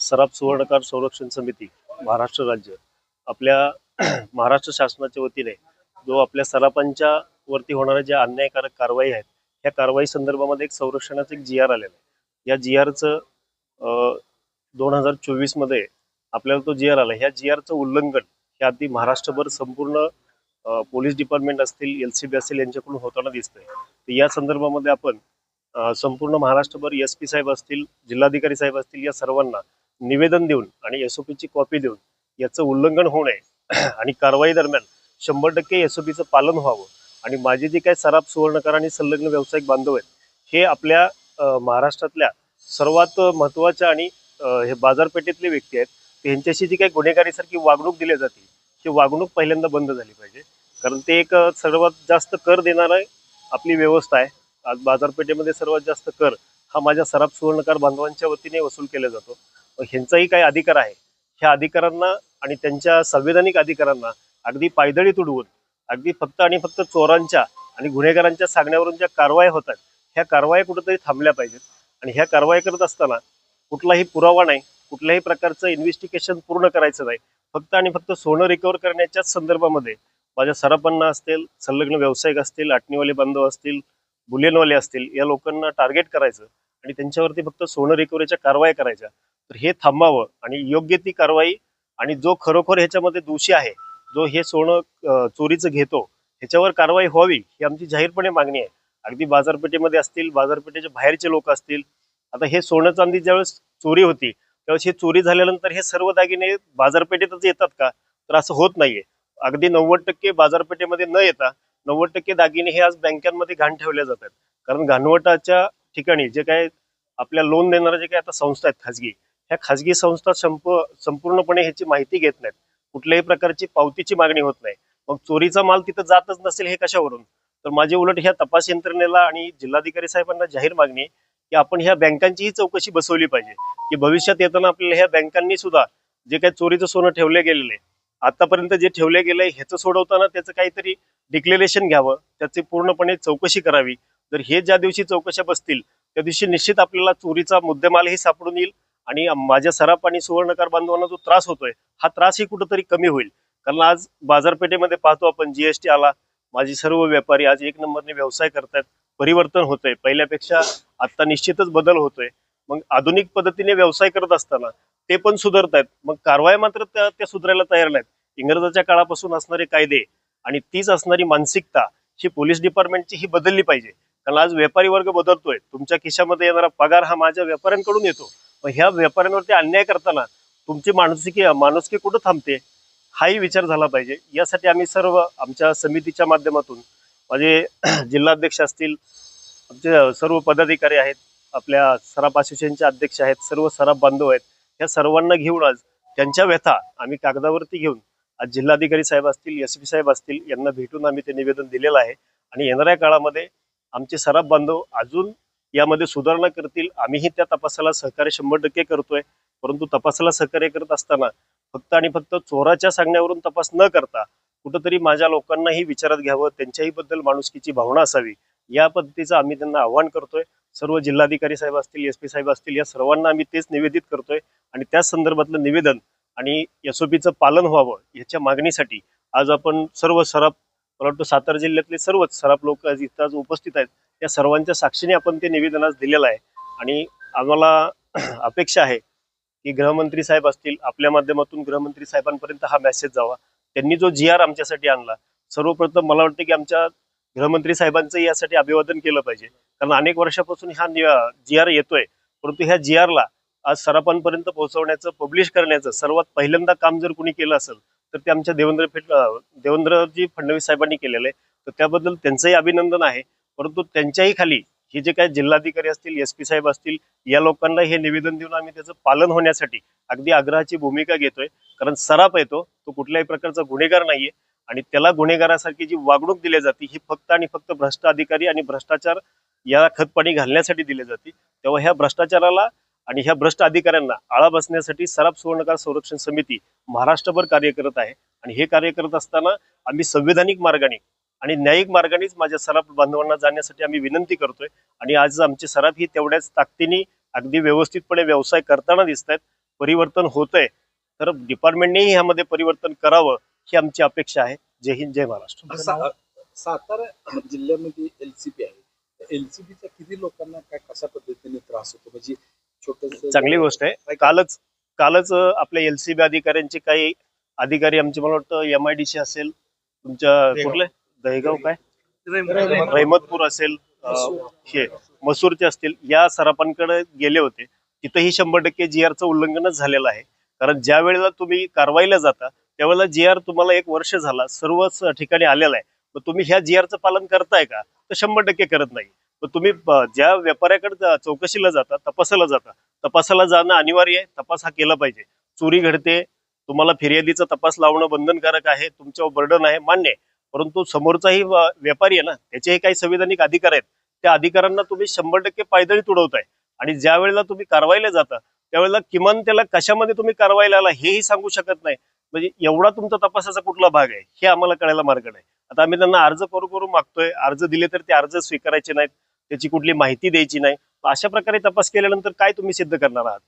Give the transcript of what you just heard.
सराब सुवर्णकार संरक्षण समिती महाराष्ट्र राज्य. आपल्या महाराष्ट्र शासनाच्या वतीने जो आपल्या सराफांच्या वरती होणाऱ्या ज्या अन्यायकारक कारवाई आहेत ह्या कारवाई संदर्भामध्ये एक संरक्षणाचं एक जी आर आलेलं आहे. या जी आरचं दोन हजार चोवीसमध्ये आपल्याला तो जी आर आला. ह्या जी आरचं उल्लंघन हे अगदी महाराष्ट्रभर संपूर्ण पोलीस डिपार्टमेंट असतील एल सी बी असेल यांच्याकडून होताना दिसतंय. तर या संदर्भामध्ये आपण संपूर्ण महाराष्ट्रभर एस पी साहेब असतील जिल्हाधिकारी साहेब असतील या सर्वांना निवेदन देऊन आणि एस ओ पीची कॉपी देऊन याचं उल्लंघन होऊ नये आणि कारवाई दरम्यान शंभर टक्के एस ओ पीचं पालन व्हावं. आणि माझे जे काही सराफ सुवर्णकार आणि संलग्न व्यावसायिक बांधव आहेत हे आपल्या महाराष्ट्रातल्या सर्वात महत्त्वाच्या आणि हे बाजारपेठेतले व्यक्ती आहेत. त्यांच्याशी जी काही गुन्हेगारीसारखी वागणूक दिली जाते ती वागणूक पहिल्यांदा बंद झाली पाहिजे. कारण ते एक सर्वात जास्त कर देणारं आपली व्यवस्था आहे. आज बाजारपेठेमध्ये सर्वात जास्त कर हा माझ्या सराफ सुवर्णकार बांधवांच्या वतीने वसूल केला जातो. ह्यांचाही काही अधिकार आहे. ह्या अधिकारांना आणि त्यांच्या संवैधानिक अधिकारांना अगदी पायदळी तुडवून अगदी फक्त आणि फक्त चोरांच्या आणि गुन्हेगारांच्या सांगण्यावरून ज्या कारवाया होतात ह्या कारवाया कुठेतरी थांबल्या पाहिजेत. आणि ह्या कारवाया करत असताना कुठलाही पुरावा नाही. कुठल्याही प्रकारचं इन्व्हेस्टिगेशन पूर्ण करायचं नाही. फक्त आणि फक्त सोनं रिकवर करण्याच्याच संदर्भामध्ये माझ्या सराफांना असतील संलग्न व्यावसायिक असतील आटणीवाले बांधव असतील बुलियनवाले असतील या लोकांना टार्गेट करायचं आणि त्यांच्यावरती फक्त सोनं रिकव्हरीच्या कारवाया करायच्या. तर हे थांबावं आणि योग्य ती कारवाई आणि जो खरोखर ह्याच्यामध्ये दोषी आहे जो हे सोनं चोरीचं घेतो ह्याच्यावर कारवाई व्हावी ही आमची जाहीरपणे मागणी आहे. अगदी बाजारपेठेमध्ये असतील बाजारपेठेच्या बाहेरचे लोक असतील आता हे सोनं चांदी ज्यावेळेस चोरी होती त्यावेळेस हे चोरी झाल्यानंतर हे सर्व दागिने बाजारपेठेतच येतात का? तर असं होत नाहीये. अगदी नव्वद टक्के बाजारपेठेमध्ये न येता नव्वद टक्के दागिने हे आज बँकांमध्ये घाण ठेवले जातात कारण घाणवटाच्या ठिकाणी जे काय आपल्या लोन देणाऱ्या जे काही आता संस्था आहेत खाजगी ह्या खाजगी संस्था संप संपूर्णपणे ह्याची माहिती घेत नाहीत. कुठल्याही प्रकारची पावतीची मागणी होत नाही. मग चोरीचा माल तिथं जातच नसेल हे कशावरून? तर माझे उलट ह्या तपास यंत्रणेला आणि जिल्हाधिकारी साहेबांना जाहीर मागणी की आपण ह्या बँकांचीही चौकशी बसवली पाहिजे. की भविष्यात येताना आपल्याला ह्या बँकांनी सुद्धा जे काही चोरीचं सोनं ठेवले गेलेलं आहे आतापर्यंत जे ठेवले गेलंय ह्याचं सोडवताना त्याचं काहीतरी डिक्लेरेशन घ्यावं त्याची पूर्णपणे चौकशी करावी. जर हे ज्या दिवशी चौकशा बसतील त्या दिवशी निश्चित आपल्याला चोरीचा मुद्देमालही सापडून येईल आणि माझ्या सराफ आणि सुवर्णकार बांधवांना जो त्रास होतोय हा त्रासही कुठंतरी कमी होईल. कारण आज बाजारपेठेमध्ये पाहतो आपण जीएसटी आला माझे सर्व व्यापारी आज एक नंबरने व्यवसाय करतायत परिवर्तन होतंय. पहिल्यापेक्षा आता निश्चितच बदल होतोय. मग आधुनिक पद्धतीने व्यवसाय करत असताना ते पण सुधारतायत. मग कारवाया मात्र त्या त्या सुधारायला तयार नाहीत. इंग्रजाच्या काळापासून असणारे कायदे आणि तीच असणारी मानसिकता ही पोलीस डिपार्टमेंटची ही बदलली पाहिजे. कारण आज व्यापारी वर्ग बदलतोय. तुमच्या खिशामध्ये येणारा पगार हा माझ्या व्यापाऱ्यांकडून येतो. मग ह्या व्यापाऱ्यांवरती अन्याय करताना तुमची माणुसकी माणुसकी कुठं थांबते? हाही विचार झाला पाहिजे. यासाठी आम्ही सर्व आमच्या समितीच्या माध्यमातून माझे जिल्हाध्यक्ष असतील आमचे सर्व पदाधिकारी आहेत आपल्या सराफ असोसिएशनचे अध्यक्ष आहेत सर्व सराफ बांधव आहेत या सर्वांना घेऊन आज त्यांच्या व्यथा आम्ही कागदावरती घेऊन आज जिल्हाधिकारी साहेब असतील एस पी साहेब असतील यांना भेटून आम्ही ते निवेदन दिलेलं आहे. आणि येणाऱ्या काळामध्ये आमचे सराफ बांधव अजून यामध्ये सुधारणा करतील. आम्हीही त्या तपासाला सहकार्य शंभर टक्के करतोय. परंतु तपासाला सहकार्य करत असताना फक्त आणि फक्त चोराच्या सांगण्यावरून तपास न करता कुठंतरी माझ्या लोकांनाही विचारात घ्यावं त्यांच्याही बद्दल माणुसकीची भावना असावी या पद्धतीचं आम्ही त्यांना आव्हान करतोय. सर्व जिल्हाधिकारी साहेब असतील एस पी साहेब असतील या सर्वांना आम्ही तेच निवेदित करतोय आणि त्याच संदर्भातलं निवेदन आणि एसओपीचं पालन व्हावं ह्याच्या मागणीसाठी आज आपण सर्व सराफ मला वाटतं सातारा जिल्ह्यातले सर्वच सराफ लोक इथं आज उपस्थित आहेत. त्या सर्वांच्या साक्षीने आपण ते निवेदन आज दिलेलं आहे. आणि आम्हाला अपेक्षा आहे की गृहमंत्री साहेब असतील आपल्या माध्यमातून गृहमंत्री साहेबांपर्यंत हा मेसेज जावा. त्यांनी जो जी आर आमच्यासाठी आणला. सर्वप्रथम मला वाटतं की आमच्या गृहमंत्री साहेबांचं यासाठी अभिवादन केलं पाहिजे. कारण अनेक वर्षापासून हा जी आर येतोय. परंतु ह्या जी आरला आज सरापांपर्यंत पोहोचवण्याचं पब्लिश करण्याचं सर्वात पहिल्यांदा काम जर कोणी केलं असेल तर ते आमच्या देवेंद्र फेट देवेंद्रजी फडणवीस साहेबांनी केलेलं आहे. तर त्याबद्दल त्यांचंही अभिनंदन आहे. परंतु त्यांच्याही खाली हे जे काही जिल्हाधिकारी असतील एस पी साहेब असतील या लोकांना हे निवेदन देऊन आम्ही त्याचं पालन होण्यासाठी अगदी आग्रहाची भूमिका घेतोय. कारण सराप येतो तो कुठल्याही प्रकारचा गुन्हेगार नाहीये. आणि त्याला गुन्हेगारासारखी जी वागणूक दिली जाते ही फक्त आणि फक्त भ्रष्ट अधिकारी आणि भ्रष्टाचार याला खतपाणी घालण्यासाठी दिली जाते. तेव्हा ह्या भ्रष्टाचाराला आणि ह्या भ्रष्ट अधिकाऱ्यांना आळा बसण्यासाठी सराफ सुवर्णकार संरक्षण समिती महाराष्ट्रभर कार्य करत आहे. आणि हे कार्य करत असताना आम्ही संविधानिक मार्गाने आणि न्यायिक मार्गानेच माझ्या सराफ बांधवांना जाण्यासाठी आम्ही विनंती करतोय. आणि आज आमचे सराफ ही तेवढ्याच ताकदीने अगदी व्यवस्थितपणे व्यवसाय करताना दिसत आहेत परिवर्तन होत आहे तर डिपार्टमेंटनेही ह्यामध्ये परिवर्तन करावं ही आमची अपेक्षा आहे. जय हिंद जय महाराष्ट्र. सा- सातारा जिल्ह्यामध्ये एलसीपी आहे. एलसीपीचा किती लोकांना काय कशा पद्धतीने त्रास होतो? म्हणजे छोटस चांगली गोष्ट आहे. कालच कालच आपल्या एल सी बी अधिकाऱ्यांचे काही अधिकारी आमचे मला वाटतं एम आय डी सी असेल. तुमच्या कुठले? दहेगाव काय? रहमतपूर असेल हे मसूरचे असतील या सराफांकडे गेले होते. तिथंही शंभर टक्के जी आरचं उल्लंघनच झालेलं आहे. कारण ज्या वेळेला तुम्ही कारवाईला जाता त्यावेळेला जी आर तुम्हाला एक वर्ष झाला सर्वच ठिकाणी आलेला आहे. मग तुम्ही ह्या जी आरचं पालन करताय का? तर शंभर टक्के करत नाही. मग तुम्ही ज्या व्यापाऱ्याकडे चौकशीला जाता तपासाला जाता तपासाला जाणं अनिवार्य आहे. तपास हा केला पाहिजे. चोरी घडते तुम्हाला फिर्यादीचा तपास लावणं बंधनकारक आहे तुमच्यावर बर्डन आहे मान्य आहे. परंतु समोरचाही व्यापारी आहे ना त्याचेही काही संविधानिक अधिकार आहेत. त्या अधिकारांना तुम्ही शंभर टक्के पायदळी तुडवताय. आणि ज्या वेळेला तुम्ही कारवाईला जाता त्यावेळेला किमान त्याला कशामध्ये तुम्ही कारवाईला आला हेही सांगू शकत नाही. म्हणजे एवढा तुमचा तपासाचा कुठला भाग आहे हे आम्हाला कळायला मार्ग नाही. आता आम्ही त्यांना अर्ज करू करू मागतोय. अर्ज दिले तर ते अर्ज स्वीकारायचे नाहीत. त्याची कुठली माहिती द्यायची नाही. अशा प्रकारे तपास केल्यानंतर काय तुम्ही सिद्ध करणार आहात?